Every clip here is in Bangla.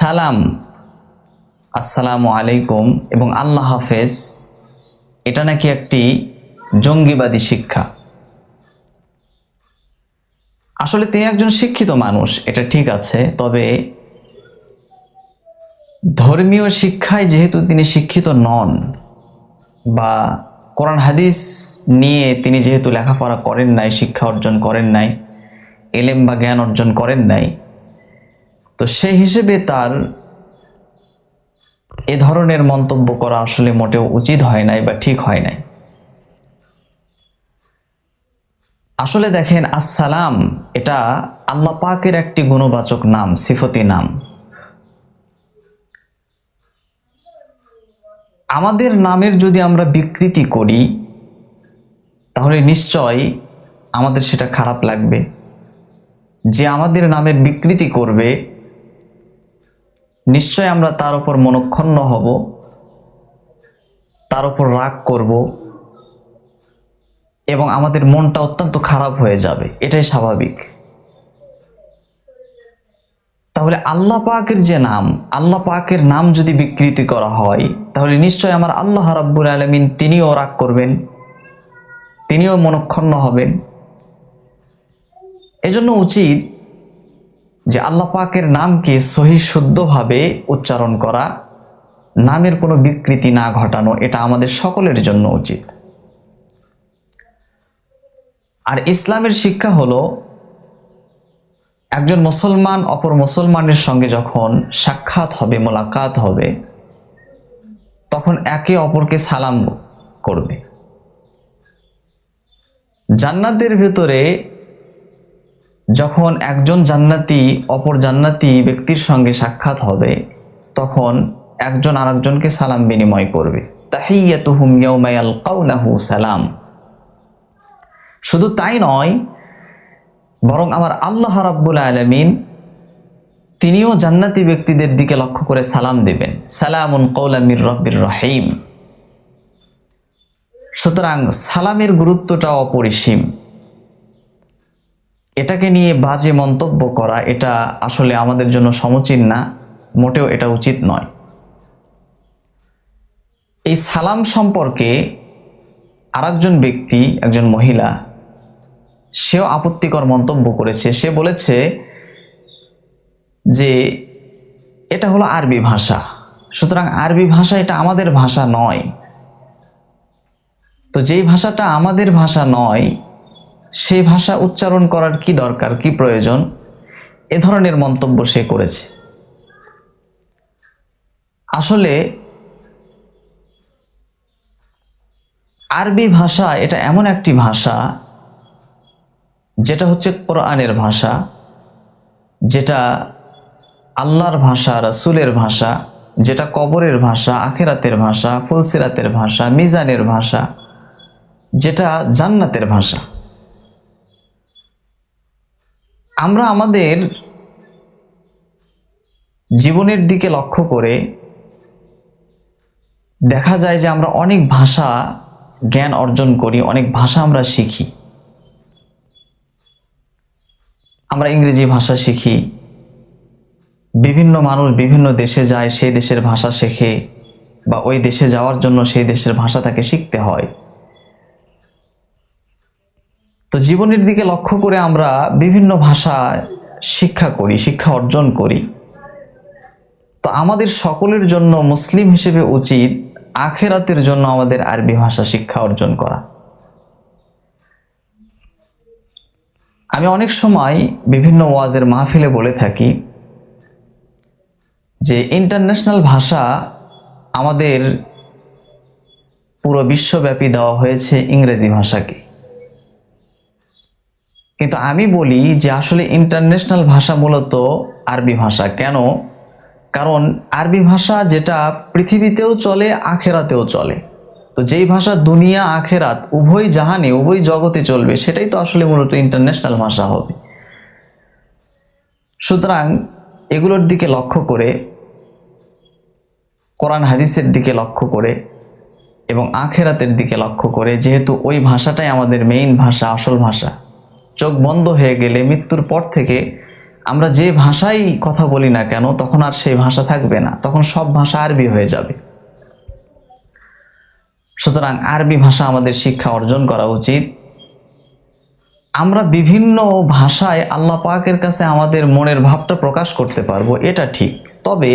সালাম, আসসালামু আলাইকুম এবং আল্লাহ হাফেজ, এটা নাকি একটি জঙ্গিবাদী শিক্ষা? আসলে তিনি একজন শিক্ষিত মানুষ, এটা ঠিক আছে, তবে ধর্মীয় শিক্ষায় যেহেতু তিনি শিক্ষিত নন বা কোরআন হাদিস নিয়ে তিনি যেহেতু লেখাপড়া করেন নাই, শিক্ষা অর্জন করেন নাই, এলেম বা জ্ঞান অর্জন করেন নাই তো সেই হিসেবে তার এ ধরনের মন্তব্য করা আসলে মোটেও উচিত হয় নাই বা ঠিক হয় নাই। আসলে দেখেন, আসসালাম, এটা আল্লাহ পাকের একটি গুণবাচক নাম, সিফতি নাম। আমাদের নামের যদি আমরা বিকৃতি করি, তাহলে নিশ্চয় আমাদের সেটা খারাপ লাগবে। যে আমাদের নামের বিকৃতি করবে নিশ্চয় আমরা তার উপর মনক্ষণ্ণ হব, তার উপর রাগ করব, এবং আমাদের মনটা অত্যন্ত খারাপ হয়ে যাবে। এটাই স্বাভাবিক। তাহলে আল্লাহ পাকের যে নাম, আল্লাহ পাকের নাম যদি বিকৃতি করা হয়, তাহলে নিশ্চয় আমার আল্লাহ রাব্বুল আলমিন তিনিও রাগ করবেন, তিনিও মনক্ষণ্ণ হবেন। এজন্য উচিত যে আল্লাহ পাকের নামকে সহি শুদ্ধভাবে উচ্চারণ করা, নামের কোনো বিকৃতি না ঘটানো, এটা আমাদের সকলের জন্য উচিত। আর ইসলামের শিক্ষা হলো, একজন মুসলমান অপর মুসলমানের সঙ্গে যখন সাক্ষাৎ হবে, মোলাকাত হবে, তখন একে অপরকে সালাম করবে। জান্নাতের ভেতরে যখন একজন জান্নাতি অপর জান্নাতি ব্যক্তির সঙ্গে সাক্ষাৎ হবে, তখন একজন আরেকজনকে সালাম বিনিময় করবে। সালাম। শুধু তাই নয়, বরং আমার আল্লাহ রাব্বুল আলমিন তিনিও জান্নাতি ব্যক্তিদের দিকে লক্ষ্য করে সালাম দেবেন। সালামুন কৌলামির রব্বির রহিম। সুতরাং সালামের গুরুত্বটা অপরিসীম। এটাকে নিয়ে বাজে মন্তব্য করা, এটা আসলে আমাদের জন্য সমীচীন না, মোটেও এটা উচিত নয়। এই সালাম সম্পর্কে আরেকজন ব্যক্তি, একজন মহিলা, সেও আপত্তিকর মন্তব্য করেছে। সে বলেছে যে, এটা হলো আরবি ভাষা। সুতরাং আরবি ভাষা এটা আমাদের ভাষা নয়। তো যেই ভাষাটা আমাদের ভাষা নয় সেই ভাষা উচ্চারণ করার কি দরকার, কি প্রয়োজন? এ ধরনের মন্তব্য সে করেছে। আসলে আরবি ভাষা এটা এমন একটি ভাষা যেটা হচ্ছে কোরআনের ভাষা, যেটা আল্লাহর ভাষা, রাসুলের ভাষা, যেটা কবরের ভাষা, আখেরাতের ভাষা, ফুলসিরাতের ভাষা, মিজানের ভাষা, যেটা জান্নাতের ভাষা। আমরা আমাদের জীবনের দিকে লক্ষ্য করে দেখা যায় যে আমরা অনেক ভাষা জ্ঞান অর্জন করি, অনেক ভাষা আমরা শিখি। আমরা ইংরেজি ভাষা শিখি। বিভিন্ন মানুষ বিভিন্ন দেশে যায়, সেই দেশের ভাষা শেখে বা ওই দেশে যাওয়ার জন্য সেই দেশের ভাষা তাকে শিখতে হয়। জীবনের দিকে লক্ষ্য করে আমরা বিভিন্ন ভাষা শিক্ষা করি, শিক্ষা অর্জন করি। তো আমাদের সকলের জন্য মুসলিম হিসেবে উচিত আখেরাতের জন্য আমাদের আরবি ভাষা শিক্ষা অর্জন করা। আমি অনেক সময় বিভিন্ন ওয়াজের মাহফিলে বলে থাকি যে ইন্টারন্যাশনাল ভাষা আমাদের পুরো বিশ্বব্যাপী দেওয়া হয়েছে ইংরেজি ভাষাকে। কিন্তু আমি বলি যে আসলে ইন্টারন্যাশনাল ভাষা মূলত আরবি ভাষা। কেন? কারণ আরবি ভাষা যেটা পৃথিবীতেও চলে, আখেরাতেও চলে। তো যেই ভাষা দুনিয়া, আখেরাত, উভয় জাহানে, উভয় জগতে চলবে, সেটাই তো আসলে মূলত ইন্টারন্যাশনাল ভাষা হবে। সুতরাং এগুলোর দিকে লক্ষ্য করে, কোরআন হাদিসের দিকে লক্ষ্য করে এবং আখেরাতের দিকে লক্ষ্য করে, যেহেতু ওই ভাষাটাই আমাদের মেইন ভাষা, আসল ভাষা। চোখ বন্ধ হয়ে গেলে মৃত্যুর পর থেকে আমরা যে ভাষায় কথা বলি না কেন, তখন আর সেই ভাষা থাকবে না। তখন সব ভাষা আরবি হয়ে যাবে। সুতরাং আরবি ভাষা আমাদের শিক্ষা অর্জন করা উচিত। আমরা বিভিন্ন ভাষায় আল্লাহ পাকের কাছে আমাদের মনের ভাবটা প্রকাশ করতে পারব, এটা ঠিক। তবে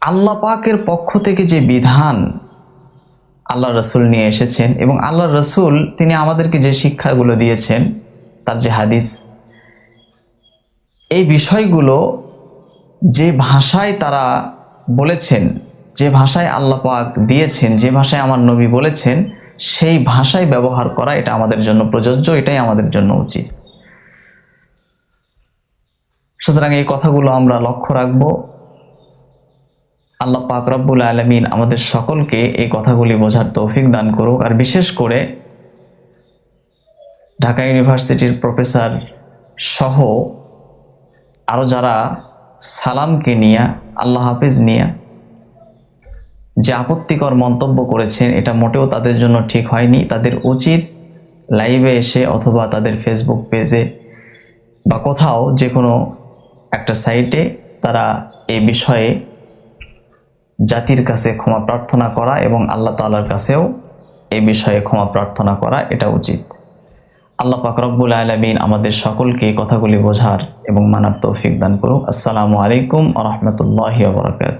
আল্লাহ পাকের পক্ষ থেকে যে বিধান আল্লাহ রসুল নিয়ে এসেছেন এবং আল্লাহ রসুল তিনি আমাদেরকে যে শিক্ষাগুলো দিয়েছেন, তার যে হাদিস, এই বিষয়গুলো যে ভাষায় তারা বলেছেন, যে ভাষায় আল্লাহ পাক দিয়েছেন, যে ভাষায় আমার নবী বলেছেন, সেই ভাষায় ব্যবহার করা এটা আমাদের জন্য প্রযোজ্য, এটাই আমাদের জন্য উচিত। সুতরাং এই কথাগুলো আমরা লক্ষ্য রাখব। আল্লাহ পাক রব্বুল আলমিন আমাদের সকলকে এই কথাগুলি বোঝার তৌফিক দান করুক। আর বিশেষ করে ঢাকা ইউনিভার্সিটির প্রফেসর সহ আরও যারা সালামকে নিয়ে, আল্লাহ হাফিজ নিয়ে যে আপত্তিকর মন্তব্য করেছেন, এটা মোটেও তাদের জন্য ঠিক হয়নি। তাদের উচিত লাইভে এসে অথবা তাদের ফেসবুক পেজে বা কোথাও যে কোনো একটা সাইটে তারা এ বিষয়ে জাতির কাছে ক্ষমা প্রার্থনা করা এবং আল্লাহ তালার কাছেও এ বিষয়ে ক্ষমা প্রার্থনা করা এটা উচিত। আল্লাহ পাক রব্বুল আলমিন আমাদের সকলকে কথাগুলি বোঝার এবং মানার তৌফিক দান করুক। আসসালামু আলাইকুম আ রহমতুল্লাহ বরকাত